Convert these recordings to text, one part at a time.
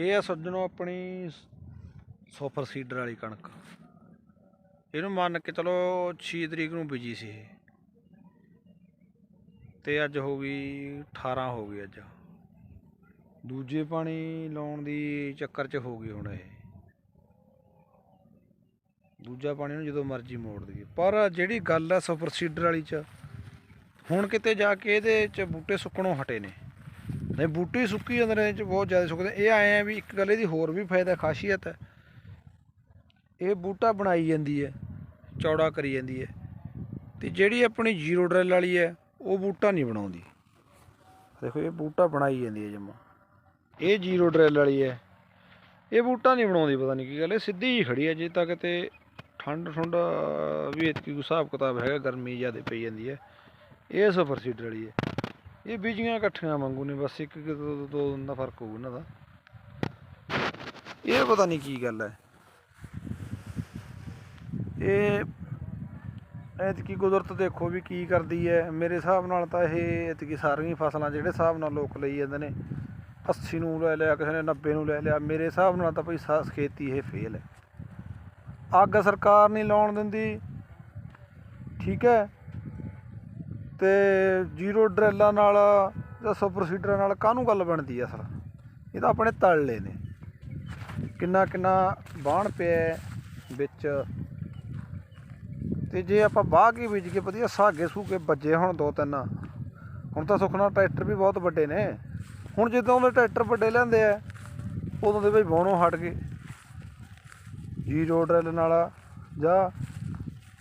ਇਹ ਆ ਸੱਜਣੋ ਆਪਣੀ ਸੁਪਰ ਸੀਡਰ ਵਾਲੀ ਕਣਕ। ਇਹਨੂੰ ਮੰਨ ਕੇ ਚਲੋ 6 ਤਰੀਕ ਨੂੰ ਬੀਜੀ ਸੀ ਇਹ। ਤੇ ਅੱਜ ਹੋ ਗਈ 18 ਹੋ ਗਈ ਅੱਜ। ਦੂਜੇ ਪਾਣੀ ਲਾਉਣ ਦੀ ਚੱਕਰ 'ਚ ਹੋ ਗਈ ਹੁਣ ਇਹ। ਦੂਜਾ ਪਾਣੀ ਨੂੰ ਜਦੋਂ ਮਰਜ਼ੀ ਮੋੜ ਦਈਏ। ਪਰ ਜਿਹੜੀ ਗੱਲ ਆ ਸੁਪਰ ਸੀਡਰ ਵਾਲੀ 'ਚ, ਹੁਣ ਕਿਤੇ ਜਾ ਕੇ ਇਹਦੇ 'ਚ ਬੂਟੇ ਸੁੱਕਣੋਂ ਹਟੇ ਨੇ। ਨਹੀਂ, ਬੂਟੇ ਸੁੱਕੀ ਜਾਂਦੇ ਨੇ 'ਚ ਬਹੁਤ ਜ਼ਿਆਦਾ ਸੁੱਕਦੇ ਇਹ ਆਏ ਆ ਵੀ ਇੱਕ ਗੱਲ ਇਹਦੀ ਹੋਰ ਵੀ ਫਾਇਦਾ, ਖਾਸੀਅਤ ਹੈ। ਇਹ ਬੂਟਾ ਬਣਾਈ ਜਾਂਦੀ ਹੈ, ਚੌੜਾ ਕਰੀ ਜਾਂਦੀ ਹੈ। ਤੇ ਜਿਹੜੀ ਆਪਣੀ ਜ਼ੀਰੋ ਡਰਿਲ ਵਾਲੀ ਹੈ, ਉਹ ਬੂਟਾ ਨਹੀਂ ਬਣਾਉਂਦੀ। ਦੇਖੋ, ਇਹ ਬੂਟਾ ਬਣਾਈ ਜਾਂਦੀ ਹੈ ਜਮਾ। ਇਹ ਜ਼ੀਰੋ ਡਰਿਲ ਵਾਲੀ ਹੈ। ਇਹ ਬੂਟਾ ਨਹੀਂ ਬਣਾਉਂਦੀ, ਪਤਾ ਨਹੀਂ ਕੀ ਗੱਲ ਇਹ ਸਿੱਧੀ ਹੀ ਖੜੀ ਹੈ ਜੇ ਤੱਕ ਤੇ ਠੰਡ ਠੰਡ, ਵੀ ਇਤਕੀ ਹਿਸਾਬ ਕਿਤਾਬ ਹੈਗਾ, ਗਰਮੀ ਜ਼ਿਆਦਾ ਪਈ ਜਾਂਦੀ ਹੈ। ਇਹ ਸੁਪਰ ਸੀਡਰ ਵਾਲੀ ਹੈ। ਇਹ ਬੀਜੀਆਂ ਇਕੱਠੀਆਂ ਵਾਂਗੂ ਨੇ, ਬਸ ਇੱਕ ਇੱਕ ਦੋ ਦੋ- ਦਿਨ ਦਾ ਫ਼ਰਕ ਹੋਊ ਇਹਨਾਂ ਦਾ। ਇਹ ਪਤਾ ਨਹੀਂ ਕੀ ਗੱਲ ਹੈ। ਇਹ ਐਤਕੀ ਕੁਦਰਤ ਦੇਖੋ ਵੀ ਕੀ ਕਰਦੀ ਹੈ। ਮੇਰੇ ਹਿਸਾਬ ਨਾਲ ਤਾਂ ਇਹ ਐਤਕੀ ਸਾਰੀਆਂ ਫਸਲਾਂ ਜਿਹੜੇ ਹਿਸਾਬ ਨਾਲ ਲੋਕ ਲਈ ਜਾਂਦੇ ਨੇ 80 ਨੂੰ ਲੈ ਲਿਆ, ਕਿਸੇ ਨੇ 90 ਨੂੰ ਲੈ ਲਿਆ, ਮੇਰੇ ਹਿਸਾਬ ਨਾਲ ਤਾਂ ਭਈ ਸਾ- ਖੇਤੀ ਇਹ ਫੇਲ ਹੈ। ਅੱਗ ਸਰਕਾਰ ਨਹੀਂ ਲਾਉਣ ਦਿੰਦੀ। ਠੀਕ ਹੈ। ਤੇ ਜ਼ੀਰੋ ਡਰੈਲਾਂ ਨਾਲ ਜਾਂ ਸੁਪਰ ਸੀਡਰਾਂ ਨਾਲ ਕਾਹਨੂੰ ਗੱਲ ਬਣਦੀ ਆ ਸਰ ਇਹ ਤਾਂ ਆਪਣੇ ਤਲਲੇ ਨੇ। ਕਿੰਨਾ ਕਿੰਨਾ ਬਾਣ ਪਿਆ ਵਿੱਚ। ਤੇ ਜੇ ਆਪਾਂ ਬਾਹ ਕੇ ਬੀਜ ਕੇ ਵਧੀਆ ਸਾਗੇ ਸੂਕੇ ਵੱਜੇ ਹੁਣ ਦੋ ਤਿੰਨ। ਹੁਣ ਤਾਂ ਸੁਖਣਾ ਟਰੈਕਟਰ ਵੀ ਬਹੁਤ ਵੱਡੇ ਨੇ। ਹੁਣ ਜਦੋਂ ਦੇ ਟਰੈਕਟਰ ਵੱਡੇ ਲੈਂਦੇ ਆ, ਉਦੋਂ ਦੇ ਬਈ ਬਾਣੋਂ ਹਟ ਗਏ। ਜ਼ੀਰੋ ਡਰੈਲ ਨਾਲ ਜਾਂ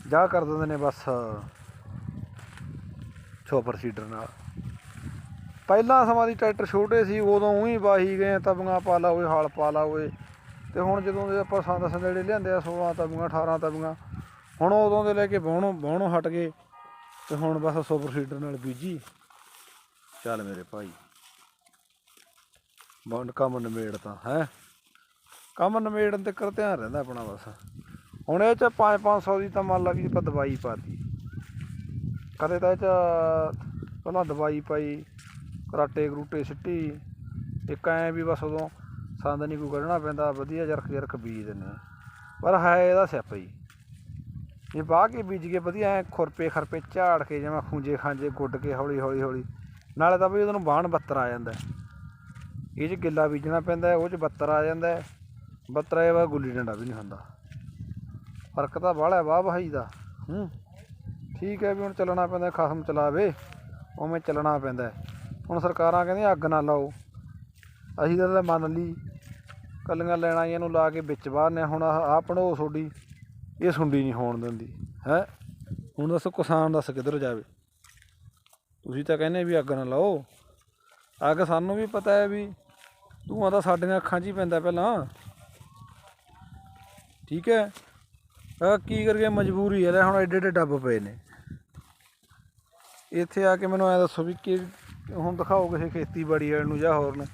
ਜਾ ਕਰ ਦਿੰਦੇ ਨੇ ਬਸ। ਸੁਪਰ ਸੀਡਰ ਨਾਲ। ਪਹਿਲਾਂ ਸਮਾਂ ਦੀ ਟਰੈਕਟਰ ਛੋਟੇ ਸੀ, ਉਦੋਂ ਉਹੀ ਵਾਹੀ ਗਏ, ਤਬੀਆਂ ਪਾ ਲਾ ਹੋਏ ਹਾਲ ਪਾ ਲਾ ਹੋਏ ਤੇ ਹੁਣ ਜਦੋਂ ਦੇ ਆਪਾਂ ਸੰਦ ਸੰਦੇੜੇ ਲਿਆਂਦੇ ਆ 16 ਤਬੀਆਂ 18 ਤਬੀਆਂ, ਹੁਣ ਉਦੋਂ ਦੇ ਲੈ ਕੇ ਬਾਹਣੋਂ ਬਹੁਣੋਂ ਹਟ ਗਏ। ਤੇ ਹੁਣ ਬਸ ਸੁਪਰ ਸੀਡਰ ਨਾਲ ਬੀਜੀ। ਚੱਲ ਮੇਰੇ ਭਾਈ। ਬੰਦ ਕੰਮ ਨਿਬੇੜ ਤਾਂ ਹੈ? ਕੰਮ ਨਿਬੇੜਨ ਤੇ ਕਰ ਧਿਆਨ ਰਹਿੰਦਾ ਆਪਣਾ ਬਸ। ਹੁਣ ਇਹ ਚ 5 500 ਦੀ ਤਾਂ ਮੰਨ ਲਾ ਵੀ ਆਪਾਂ ਦਵਾਈ ਪਾਤੀ ਕਦੇ ਤਾਂ ਇਹ ਚ ਪਹਿਲਾਂ ਦਵਾਈ ਪਾਈ, ਕਰਾਟੇ ਕਰੂਟੇ ਸਿੱਟੀ। ਇੱਕ ਐਂ ਵੀ ਬਸ ਉਦੋਂ ਸੰਦ ਨਹੀਂ ਕੋਈ ਕੱਢਣਾ ਪੈਂਦਾ, ਵਧੀਆ ਜਰਖ ਜਰਖ ਬੀਜ ਦਿੰਦੇ ਪਰ ਹੈ ਇਹਦਾ ਸਿਆਪਾ ਹੀ। ਇਹ ਬਾਹ ਕੇ ਬੀਜ ਕੇ ਵਧੀਆ ਐ ਖੁਰਪੇ ਖਰਪੇ ਝਾੜ ਕੇ ਜਿਵੇਂ ਖੂੰਜੇ ਖਾਂਜੇ ਗੁੱਡ ਕੇ ਹੌਲੀ ਹੌਲੀ ਹੌਲੀ, ਨਾਲੇ ਤਾਂ ਵੀ ਉਹਨੂੰ ਬਾਣ ਬੱਤਰ ਆ ਜਾਂਦਾ। ਇਹ 'ਚ ਗਿੱਲਾ ਬੀਜਣਾ ਪੈਂਦਾ, ਉਹ 'ਚ ਬੱਤਰ ਆ ਜਾਂਦਾ। ਬੱਤਰ ਆਏ ਬਾਅਦ ਗੁੱਲੀ ਡੰਡਾ ਵੀ ਨਹੀਂ ਹੁੰਦਾ। ਫ਼ਰਕ ਤਾਂ ਬਾਹਲਾ ਵਾਹ ਵਹਾਈ ਦਾ। ਹੂੰ। ਠੀਕ ਹੈ ਵੀ ਹੁਣ ਚੱਲਣਾ ਪੈਂਦਾ, ਖਸਮ ਚਲਾਵੇ, ਉਵੇਂ ਚੱਲਣਾ ਪੈਂਦਾ ਹੁਣ ਸਰਕਾਰਾਂ ਕਹਿੰਦੀਆਂ, ਅੱਗ ਨਾ ਲਾਓ। ਅਸੀਂ ਤਾਂ ਮੰਨ ਲਈ, ਕੱਲੀਆਂ ਲੈਣਾ ਨੂੰ ਲਾ ਕੇ ਵਿੱਚ ਬਾਹਰ ਨੇ, ਹੁਣ ਆਹ ਪੜੋ ਤੁਹਾਡੀ, ਇਹ ਸੁੰਡੀ ਨਹੀਂ ਹੋਣ ਦਿੰਦੀ, ਹੈ? ਹੁਣ ਦੱਸੋ, ਕਿਸਾਨ ਦੱਸ ਕਿੱਧਰ ਜਾਵੇ? ਤੁਸੀਂ ਤਾਂ ਕਹਿੰਦੇ ਵੀ ਅੱਗ ਨਾ ਲਾਓ। ਅੱਗ ਸਾਨੂੰ ਵੀ ਪਤਾ ਹੈ ਵੀ ਧੂਆਂ ਤਾਂ ਸਾਡੀਆਂ ਅੱਖਾਂ 'ਚ ਹੀ ਪੈਂਦਾ ਪਹਿਲਾਂ। ਠੀਕ ਹੈ? ਆ ਕੀ ਕਰਕੇ ਮਜਬੂਰੀ ਹੈ, ਲੈ ਹੁਣ ਐਡੇ ਐਡੇ ਡੱਬ ਪਏ ਨੇ। ਇੱਥੇ ਆ ਕੇ ਮੈਨੂੰ ਐ ਦੱਸੋ ਵੀ ਕਿ ਹੁਣ ਦਿਖਾਓ ਕਿਸੇ ਖੇਤੀਬਾੜੀ ਵਾਲੇ ਨੂੰ ਜਾਂ ਹੋਰ ਨੂੰ।